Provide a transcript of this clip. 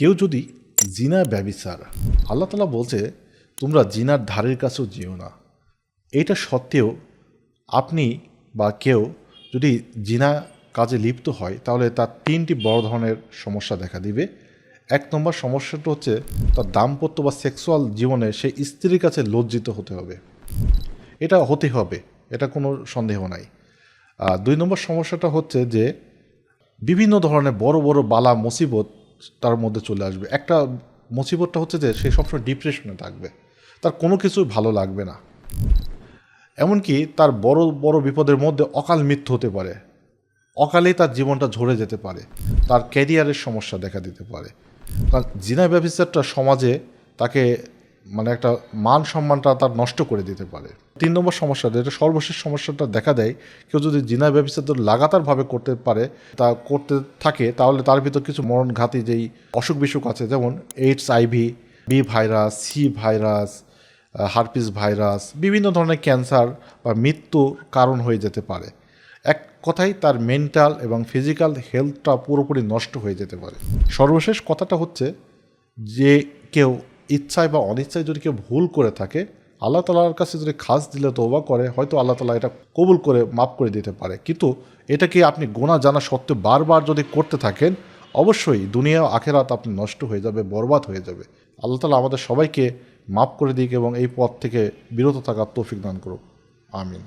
কেউ যদি জিনা ব্যবিচার, আল্লাহ তালা বলছে, তোমরা জিনার ধারের কাছেও যেও না। এটা সত্ত্বেও আপনি বা কেউ যদি জিনা কাজে লিপ্ত হয়, তাহলে তার তিনটি বড় ধরনের সমস্যা দেখা দিবে। এক নম্বর সমস্যাটা হচ্ছে, তার দাম্পত্য বা সেক্সুয়াল জীবনে সে স্ত্রীর কাছে লজ্জিত হতে হবে। এটা হতে হবে, এটা কোনো সন্দেহ নাই। দুই নম্বর সমস্যাটা হচ্ছে যে, বিভিন্ন ধরনের বড় বড় বালা, মুসিবত তার মধ্যে চলে আসবে। একটা মুসিবতটা হচ্ছে যে সে সবসময় ডিপ্রেশনে থাকবে। তার কোনো কিছুই ভালো লাগবে না। এমনকি তার বড় বড় বিপদের মধ্যে অকাল মৃত্যু হতে পারে। অকালেই তার জীবনটা ঝরে যেতে পারে। তার ক্যারিয়ারের সমস্যা দেখা দিতে পারে। কারণ জিনা ব্যবসাটা সমাজে তাকে মানে একটা মান সম্মানটা তার নষ্ট করে দিতে পারে। তিন নম্বর সমস্যা, যেটা সর্বশেষ সমস্যাটা দেখা দেয়, কেউ যদি জিনা ব্যবসা তো লাগাতারভাবে করতে পারে, তা করতে থাকে, তাহলে তার ভিতর কিছু মরণঘাতী যেই অসুখ বিসুখ আছে, যেমন AIDS HIV B virus C virus herpes virus বিভিন্ন ধরনের ক্যান্সার বা মৃত্যুর কারণ হয়ে যেতে পারে। এক কথাই তার মেন্টাল এবং ফিজিক্যাল হেলথটা পুরোপুরি নষ্ট হয়ে যেতে পারে। সর্বশেষ কথাটা হচ্ছে যে কেউ ইচ্ছায় বা অনিচ্ছায় যদি কেউ ভুল করে থাকে, আল্লাহ তালার কাছে যদি খাস দিলে তোবা করে, হয়তো আল্লাহ তালা এটা কবুল করে, মাফ করে দিতে পারে। কিন্তু এটাকে আপনি গোনা জানা সত্ত্বেও বারবার যদি করতে থাকেন, অবশ্যই দুনিয়া আখেরাত আপনি নষ্ট হয়ে যাবে, বরবাদ হয়ে যাবে। আল্লাহ তালা আমাদের সবাইকে মাফ করে দিক এবং এই পথ থেকে বিরত থাকার তৌফিক দান করুক। আমিন।